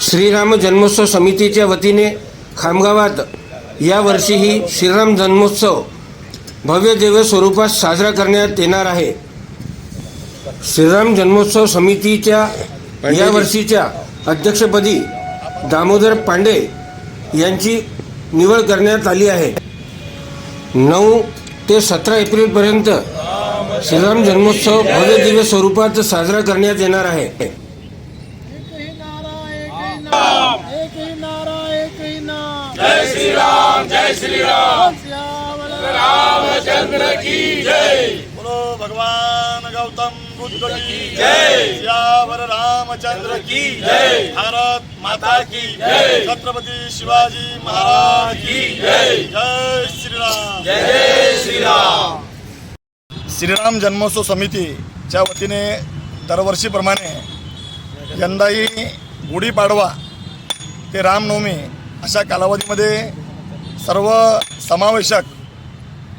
श्रीराम जन्मोत्सव समितीच्या वतीने खामगावात यावर्षीही श्रीराम जन्मोत्सव भव्य दिव्य स्वरूपात साजरा करण्यात येणार आहे. श्रीराम जन्मोत्सव समितीच्या या वर्षीच्या अध्यक्षपदी दामोदर पांडे यांची निवड करण्यात आली आहे. नऊ ते सतरा एप्रिलपर्यंत श्रीराम जन्मोत्सव भव्य दिव्य स्वरूपात साजरा करण्यात येणार आहे. जय श्री राम जय श्री राम रामचंद्र की बोलो भगवान गौतम बुद्ध की जय। सियावर रामचंद्र की जय। भारत माता की जय। छत्रपती शिवाजी महाराज की जय। जय। श्रीराम। जय श्रीराम। श्रीराम जन्मोत्सव समितीच्या वतीने दरवर्षीप्रमाणे यंदाही गुढीपाडवा ते रामनवमी अशा कालावधीमध्ये सर्व समावेशक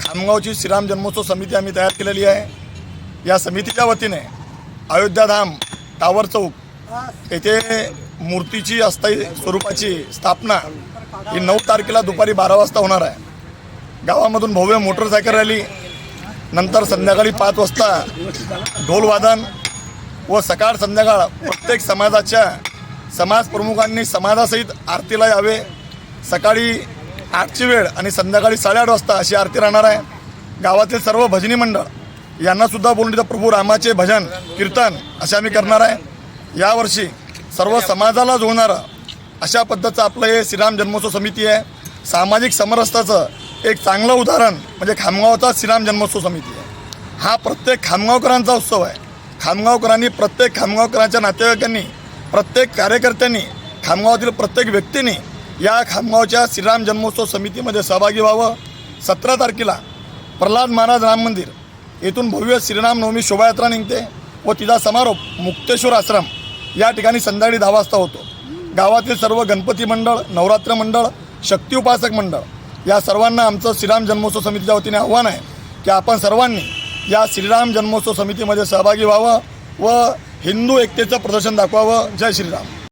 खामगावची श्रीराम जन्मोत्सव समिती आम्ही तयार केलेली आहे. या समितीच्या वतीने अयोध्याधाम टावर चौक येथे मूर्तीची अस्थायी स्वरूपाची स्थापना ही नऊ तारखेला दुपारी बारा वाजता होणार आहे. गावामधून भव्य मोटरसायकल रॅली नंतर संध्याकाळी पाच वाजता ढोलवादन व सकाळ संध्याकाळ प्रत्येक समाजाच्या समाज प्रमुखांनी समाजासहित आरतीला यावे. सकाळी आठची वेळ आणि संध्याकाळी साडेआठ वाजता अशी आरती राहणार आहे. गावातील सर्व भजनी मंडळ यांनासुद्धा बोलून तिथं प्रभू रामाचे भजन कीर्तन असे आम्ही करणार आहे. यावर्षी सर्व समाजाला जोडणारं अशा पद्धतीचं आपलं हे श्रीराम जन्मोत्सव समिती आहे. सामाजिक समरसताचं एक चांगलं उदाहरण म्हणजे खामगावचा श्रीराम जन्मोत्सव समिती आहे. हा प्रत्येक खामगावकरांचा उत्सव आहे. खामगावकरांनी प्रत्येक खामगावकरांच्या नातेवाईकांनी प्रत्येक कार्यकर्त्यांनी खामगावातील प्रत्येक व्यक्तीने या खामगावच्या श्रीराम जन्मोत्सव समितीमध्ये सहभागी व्हावं. सतरा तारखेला प्रल्हाद महाराज राम मंदिर येथून भव्य श्रीराम नवमी शोभायात्रा निघते व तिचा समारोप मुक्तेश्वर आश्रम या ठिकाणी संध्याकाळी दहा वाजता होतो. गावातील सर्व गणपती मंडळ नवरात्र मंडळ शक्ती उपासक मंडळ या सर्वांना आमचं श्रीराम जन्मोत्सव समितीच्या वतीने आव्हान आहे की आपण सर्वांनी या श्रीराम जन्मोत्सव समितीमध्ये सहभागी व्हावं व हिंदू एकतेचं प्रदर्शन दाखवावं. जय श्रीराम.